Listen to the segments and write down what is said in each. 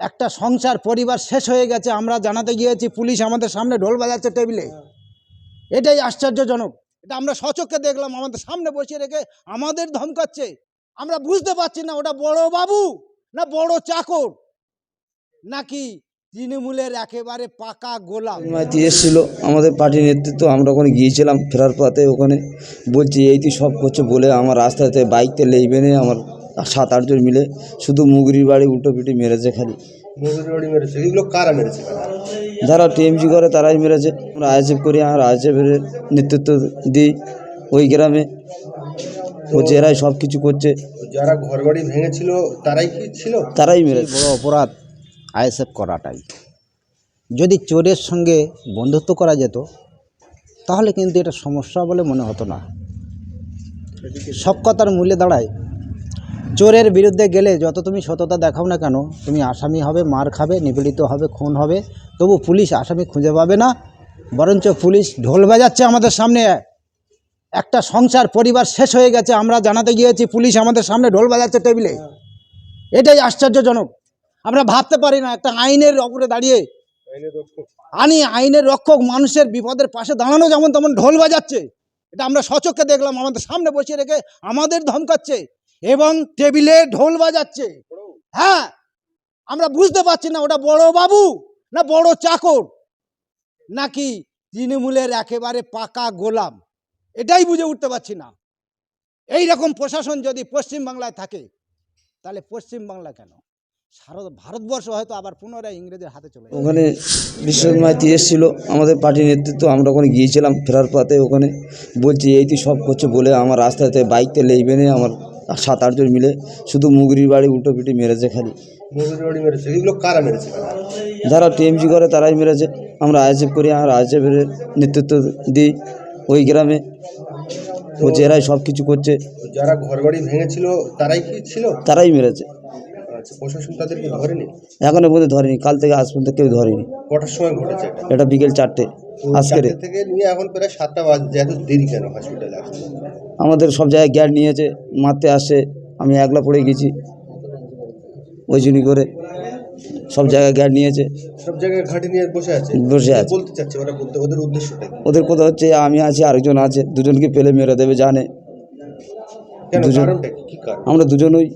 একটা সংসার, পরিবার শেষ হয়ে গেছে, আমরা জানাতে গিয়েছি, পুলিশ আমাদের সামনে ঢোল বাজাচ্ছে টেবিলে। এটাই আশ্চর্যজনক। এটা আমরা সচক্ষে দেখলাম, আমাদের সামনে বসিয়ে রেখে আমাদের ধমকাচ্ছে। আমরা বুঝতে পারছি না, ওটা বড় বাবু না বড় চাকর? নাকি তৃণমূলের একেবারে পাকা গোলাম? এসেছিল, আমাদের পার্টির নেতৃত্ব, আমরা ওখানে গিয়েছিলাম, ফেরার পথে ওখানে বলছি, এই তুই সব করছে বলে আমার রাস্তাতে বাইকতে লেইবে নে, আমার সাত আটজন মিলে শুধু মুগরির বাড়ি উল্টো পিটি মেরেছে খালি। মেরেছে। এগুলো কারা মেরেছে? যারা টিএমজি করে তারাই মেরেছে। আমরা আইএসএফ করি আর আইএসএফের নেতৃত্ব দিই ওই গ্রামে। বলছে এরাই সব কিছু করছে। যারা ঘর ঘরবাড়ি ভেঙেছিল তারাই কি ছিল? তারাই মেরেছে। বড় অপরাধ আইএসএফ করাটাই। যদি চোরের সঙ্গে বন্ধুত্ব করা যেত তাহলে কিন্তু এটা সমস্যা বলে মনে হতো না। সব কথার মূল্যে দাঁড়ায় চোরের বিরুদ্ধে গেলে যত তুমি সততা দেখাও না কেন তুমি আসামি হবে মার খাবে নিপীড়িত হবে খুন হবে। তবু পুলিশ আসামি খুঁজে পাবে না বরঞ্চ পুলিশ ঢোল বাজাচ্ছে আমাদের সামনে। একটা সংসার পরিবার শেষ হয়ে গেছে আমরা জানাতে গিয়েছি পুলিশ আমাদের সামনে ঢোল বাজাচ্ছে টেবিলে। এটাই আশ্চর্যজনক। আমরা ভাবতে পারি না একটা আইনের ওপরে দাঁড়িয়ে। আনি আইনের রক্ষক মানুষের বিপদের পাশে দাঁড়ানো যেমন তেমন ঢোল বাজাচ্ছে। এটা আমরা সচক্ষে দেখলাম আমাদের সামনে বসিয়ে রেখে আমাদের ধমকাচ্ছে। এবং টেবিলে ঢোল বাজাচ্ছে। হ্যাঁ আমরা বুঝতে পারছি না ওটা বড় বাবু না বড় চাকর। নাকি তৃণমূলের একেবারে পাকা গোলাম। এটাই বুঝে উঠতে পারছি না। এই রকম প্রশাসন যদি পশ্চিমবাংলায় থাকে, তাহলে পশ্চিমবাংলা কেন? সারা ভারতবর্ষ হয়তো আবার পুনরায় ইংরেজের হাতে চলে ওখানে বিশ্বজিৎ মাইতি এসেছিল আমাদের পার্টির নেতৃত্ব, আমরা ওখানে গিয়েছিলাম, ফেরার পথে ওখানে বলছি, এই তুই সব করছে বলে আমার রাস্তাতে বাইকতে লেইবে নে, আমার সাত আটজন মিলে শুধু মুগরির বাড়ি উল্টো পিটি মেরেছে খালি। মুগুরি মেরেছে। এগুলো কারা মেরেছে? যারা টিএমজি করে তারাই মেরেছে। আমরা আইএসএফ করি আর আইএসএফের নেতৃত্ব দিই ওই গ্রামে। বলছে এরাই সব কিছু করছে। যারা ঘরবাড়ি ভেঙেছিল তারাই কি ছিল? তারাই মেরেছে। আচ্ছা প্রশাসন তাদেরকে ধরেনি? এখনও পর্যন্ত ধরেনি। কাল থেকে আজ পর্যন্ত কেউ ধরেনি। কটার সময় ঘটেছে এটা? বিকেল চারটে আজকের। থেকে নিয়ে এখন প্রায় সাতটা বাজছে এত দেরি কেন হসপিটালে আসতে? আমাদের সব জায়গায় গ্যাট নিয়েছে মারতে আসে আমি একলা পড়ে গেছি। ওই জন্যই করে সব জায়গায় গ্যাট নিয়েছে। সব জায়গায় ঘাটে নিয়ে বসে আছে? বসে আছে। বলতে চাচ্ছে ওরা বলতে ওদের উদ্দেশ্যটা ওদের কথা হচ্ছে আমি আছি আরেকজন আছে দুজনকে পেলে মেরে দেবে জানে। দুজন- আমরা দুজনই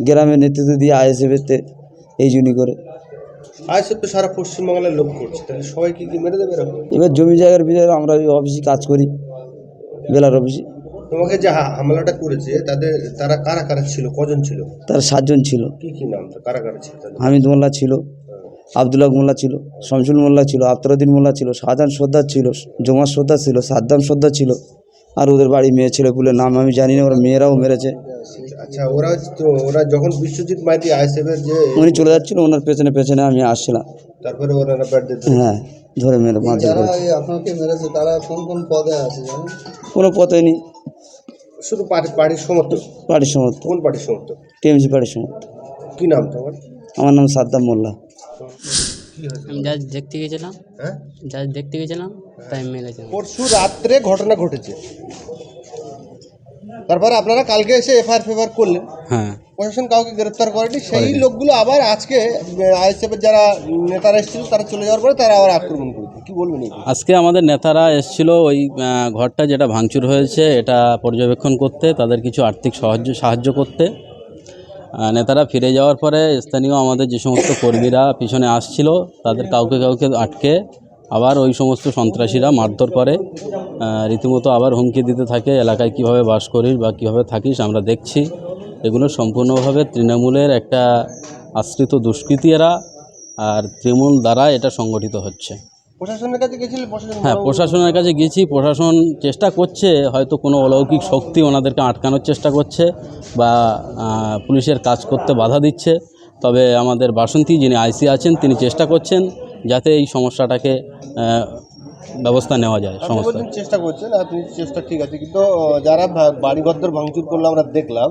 গ্রামের নেতৃত্ব দিয়ে আইএসএফেতে এই জন্যই করে। তো সারা লোক করছে তাহলে সবাই কি কি মেরে দেবে এবার জমি জায়গার বিষয়ে আমরা ওই অফিসে কাজ করি বেলার অফিসে তোমাকে যে হামলাটা করেছে তাদের তারা কারা কারা ছিল? কজন ছিল? তার সাতজন ছিল। কি কি নাম? কারা কারা ছিল হামিদ মোল্লা ছিল আবদুল্লাহ মোল্লা ছিল শামসুল মোল্লা ছিল আফতারুদ্দিন মোল্লা ছিল শাহজাহান সর্দার ছিল জমা সর্দার ছিল সাদ্দাম সর্দার ছিল আর ওদের বাড়ি মেয়ে ছেলে পুলের নাম আমি জানি না ওরা মেয়েরাও মেরেছে। আচ্ছা ওরা তো ওরা যখন বিশ্বজিৎ মাইতি আইসেফের যে উনি চলে যাচ্ছিল ওনার পেছনে পেছনে আমি আসছিলাম। তারপরে ওরা ব্যাট দিতে হ্যাঁ ধরে মেরে মারধর করেছে। আপনাকে মেরেছে তারা কোন কোন পদে আছে জানেন? কোনো পথে নেই। শুধু পার্টি পার্টির সমর্থক? পার্টির সমর্থ কোন পার্টির সমর্থক? টিএমসি পার্টির সমর্থ কি নাম তোমার? আমার নাম সাদ্দাম মোল্লা। আমি দেখতে গেছিলাম হ্যাঁ? দেখতে গেছিলাম তাই পরশু রাত্রে ঘটনা ঘটেছে। তারপরে আপনারা কালকে এসে এফআইআর ফেফআইআর করলেন। হ্যাঁ। প্রশাসন কাউকে গ্রেপ্তার করেনি। সেই লোকগুলো আবার আজকে আইএসএফের যারা নেতারা এসেছিল তারা চলে যাওয়ার পরে তারা আবার আক্রমণ করেছে। আজকে আমাদের নেতারা এসেছিল ওই ঘরটা যেটা ভাঙচুর হয়েছে, এটা পর্যবেক্ষণ করতে, তাদের কিছু আর্থিক সাহায্য সাহায্য করতে। নেতারা ফিরে যাওয়ার পরে স্থানীয় আমাদের যে সমস্ত কর্মীরা পিছনে আসছিল, তাদের কাউকে কাউকে আটকে আবার ওই সমস্ত সন্ত্রাসীরা মারধর করে। রীতিমতো আবার হুমকি দিতে থাকে, এলাকায় কীভাবে বাস করিস বা কীভাবে থাকিস আমরা দেখছি। এগুলো সম্পূর্ণভাবে তৃণমূলের একটা আশ্রিত দুষ্কৃতী এরা আর তৃণমূল দ্বারা এটা সংগঠিত হচ্ছে। প্রশাসনের কাছে গেছিলেন হ্যাঁ প্রশাসনের কাছে গেছি। প্রশাসন চেষ্টা করছে হয়তো কোনো অলৌকিক শক্তি ওনাদেরকে আটকানোর চেষ্টা করছে বা পুলিশের কাজ করতে বাধা দিচ্ছে। তবে আমাদের বাসন্তী যিনি আইসি আছেন তিনি চেষ্টা করছেন যাতে এই সমস্যাটাকে ব্যবস্থা নেওয়া যায় সমস্যা চেষ্টা করছেন আপনি চেষ্টা ঠিক আছে। কিন্তু যারা বাড়িঘর ভাঙচুর করল আমরা দেখলাম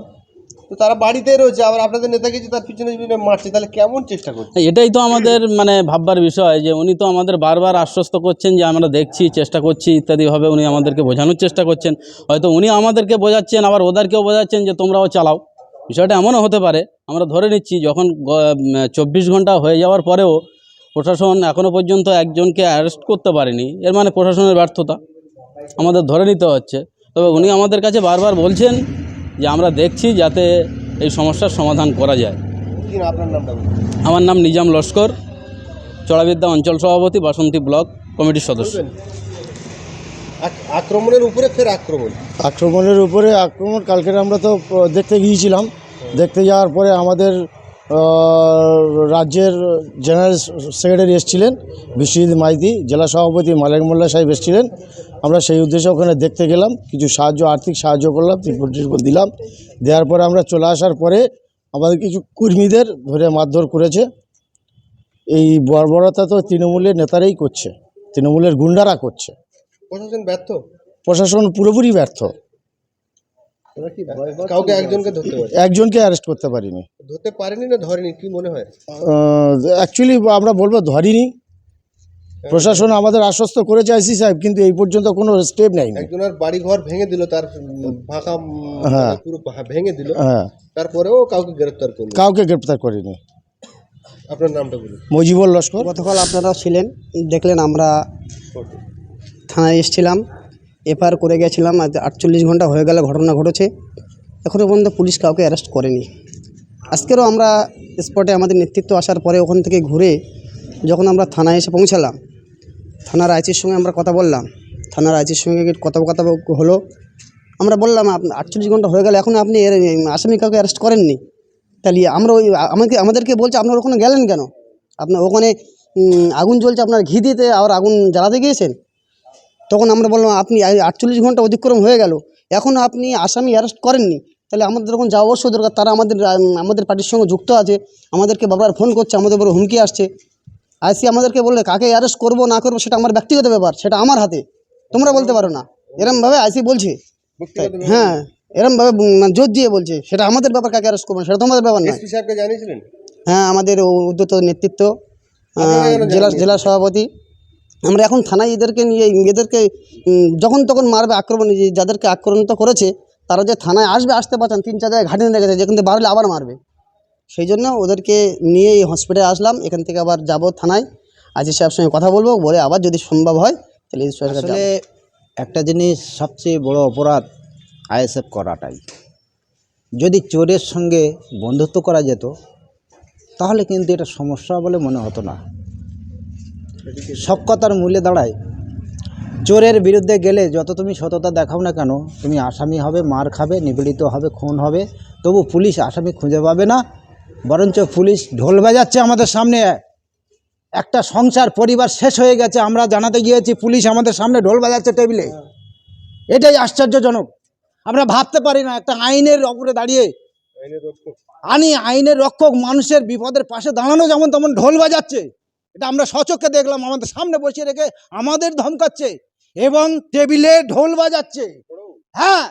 তো তারা বাড়িতেই রয়েছে, আবার আপনাদের নেতা গেছে তার পিছনে পিছনে মারছে, তাহলে কেমন চেষ্টা করছে? এটাই তো আমাদের মানে ভাববার বিষয় যে উনি তো আমাদের বারবার আশ্বস্ত করছেন যে আমরা দেখছি, চেষ্টা করছি, ইত্যাদিভাবে উনি আমাদেরকে বোঝানোর চেষ্টা করছেন। হয়তো উনি আমাদেরকে বোঝাচ্ছেন, আবার ওদেরকেও বোঝাচ্ছেন যে তোমরাও চালাও। বিষয়টা এমনও হতে পারে, আমরা ধরে নিচ্ছি, যখন চব্বিশ ঘণ্টা হয়ে যাওয়ার পরেও প্রশাসন এখনও পর্যন্ত একজনকে অ্যারেস্ট করতে পারেনি। এর মানে প্রশাসনের ব্যর্থতা আমাদের ধরে নিতে হচ্ছে। তবে উনি আমাদের কাছে বারবার বলছেন যে আমরা দেখছি যাতে এই সমস্যার সমাধান করা যায়। কি না আপনার নামটা বলুন। আমার নাম নিজাম লস্কর চড়াবিদ্যা অঞ্চল সভাপতি বাসন্তী ব্লক কমিটির সদস্য। আক্রমণের উপরে ফের আক্রমণ। আক্রমণের উপরে আক্রমণ কালকে আমরা তো দেখতে গিয়েছিলাম। দেখতে যাওয়ার পরে আমাদের রাজ্যের জেনারেল সেক্রেটারি এসেছিলেন বিশ্বজিৎ মাইতি জেলা সভাপতি মালেক মোল্লা সাহেব এসেছিলেন। আমরা সেই উদ্দেশ্যে ওখানে দেখতে গেলাম কিছু সাহায্য আর্থিক সাহায্য করলাম ত্রিপুর দিলাম। দেওয়ার পরে আমরা চলে আসার পরে আমাদের কিছু কর্মীদের ধরে মারধর করেছে। এই বর্বরতা তো তৃণমূলের নেতারাই করছে তৃণমূলের গুন্ডারা করছে। প্রশাসন ব্যর্থ? প্রশাসন পুরোপুরি ব্যর্থ। কাউকে একজনকে ধরতে পারে একজনকে অ্যারেস্ট করতে পারিনি। ধরতে পারেনি না ধরেনি? কি মনে হয়? অ্যাকচুয়ালি আমরা বলব ধরিনি। প্রশাসন আমাদের আশ্বস্ত করেছে আইসি সাহেব কিন্তু এই পর্যন্ত কোনো স্টেপ একজনের বাড়ি ঘর ভেঙে দিল তার ফাঁকা হ্যাঁ। পুরো ভেঙে দিল। হ্যাঁ। তারপরেও কাউকে গ্রেফতার করল কাউকে গ্রেপ্তার করিনি। আপনার নামটা বলুন। মজিবুর লস্কর। গতকাল আপনারা ছিলেন দেখলেন আমরা থানায় এসেছিলাম। এফআইআর করে গেছিলাম, আজ আটচল্লিশ ঘণ্টা হয়ে গেলে, ঘটনা ঘটেছে। এখনও পর্যন্ত পুলিশ কাউকে অ্যারেস্ট করেনি। আজকেরও আমরা স্পটে আমাদের নেতৃত্ব আসার পরে ওখান থেকে ঘুরে যখন আমরা থানায় এসে পৌঁছালাম, থানার আইচির সঙ্গে আমরা কথা বললাম। থানার আইচির সঙ্গে কথা কথা হলো? আমরা বললাম আটচল্লিশ ঘণ্টা হয়ে গেলে, এখন আপনি আসামি কাউকে অ্যারেস্ট করেননি। তাহলে আমরা ওই, আমাকে, আমাদেরকে বলছে, আপনারা ওখানে গেলেন কেন? আপনার ওখানে আগুন জ্বলছে, আপনার ঘি দিতে, আবার আগুন জ্বালাতে গিয়েছেন? তখন আমরা বললাম আপনি আটচল্লিশ ঘণ্টা অতিক্রম হয়ে গেল। এখনও আপনি আসামি অ্যারেস্ট করেননি। তাহলে আমাদের যখন যাওয়া অবশ্যই দরকার। তারা আমাদের আমাদের পার্টির সঙ্গে যুক্ত আছে। আমাদেরকে বারবার ফোন করছে। আমাদের উপরে হুমকি আসছে। আইসি আমাদেরকে বললে কাকে অ্যারেস্ট করব না করব সেটা আমার ব্যক্তিগত ব্যাপার। সেটা আমার হাতে। তোমরা বলতে পারো না। এরমভাবে আইসি বলছে। হ্যাঁ এরমভাবে মানে জোর দিয়ে বলছে। সেটা আমাদের ব্যাপার কাকে অ্যারেস্ট করব না, সেটা তোমাদের ব্যাপার না হ্যাঁ আমাদের উদ্যত নেতৃত্ব জেলা? জেলা সভাপতি। আমরা এখন থানায় এদেরকে নিয়ে এদেরকে যখন তখন মারবে আক্রমণ যাদেরকে আক্রান্ত করেছে তারা যে থানায় আসবে আসতে পারছেন তিন চার জায়গায় ঘাটিয়ে রেখেছে যেখান থেকে বাড়লে আবার মারবে। সেই জন্য ওদেরকে নিয়ে এই হসপিটালে আসলাম এখান থেকে আবার যাব থানায়। আজি সাহেব সঙ্গে কথা বলব বলে আবার যদি সম্ভব হয় তাহলে আসলে একটা জিনিস সবচেয়ে বড় অপরাধ আইএসএফ করাটাই। যদি চোরের সঙ্গে বন্ধুত্ব করা যেত তাহলে কিন্তু এটা সমস্যা বলে মনে হতো না। সব কথার মূল্যে দাঁড়ায়। চোরের বিরুদ্ধে গেলে যত তুমি সততা দেখাও না কেন তুমি আসামি হবে মার খাবে নিপীড়িত হবে খুন হবে। তবু পুলিশ আসামি খুঁজে পাবে না বরঞ্চ পুলিশ ঢোল বাজাচ্ছে আমাদের সামনে। একটা সংসার পরিবার শেষ হয়ে গেছে আমরা জানাতে গিয়েছি পুলিশ আমাদের সামনে ঢোল বাজাচ্ছে টেবিলে। এটাই আশ্চর্যজনক। আমরা ভাবতে পারি না একটা আইনের ওপরে দাঁড়িয়ে। আনি আইনের রক্ষক মানুষের বিপদের পাশে দাঁড়ানো যেমন তেমন ঢোল বাজাচ্ছে। এটা আমরা সচক্ষে দেখলাম আমাদের সামনে বসিয়ে রেখে আমাদের ধমকাচ্ছে এবং টেবিলে ঢোল বাজাচ্ছে। হ্যাঁ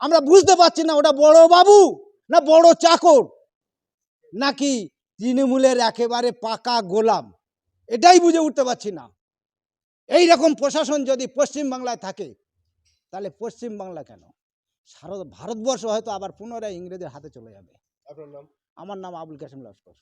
আমরা বুঝতে পারছি না ওটা বড় বাবু না বড় চাকর নাকি তৃণমূলের একেবারে পাকা গোলাম এটাই বুঝে উঠতে পারছি না। এই রকম প্রশাসন যদি পশ্চিম বাংলায় থাকে তাহলে পশ্চিম বাংলা কেন? সারা ভারতবর্ষ হয়তো আবার পুনরায় ইংরেজের হাতে চলে যাবে। আপনার নাম? আমার নাম আবুল কাসিম লস্কর।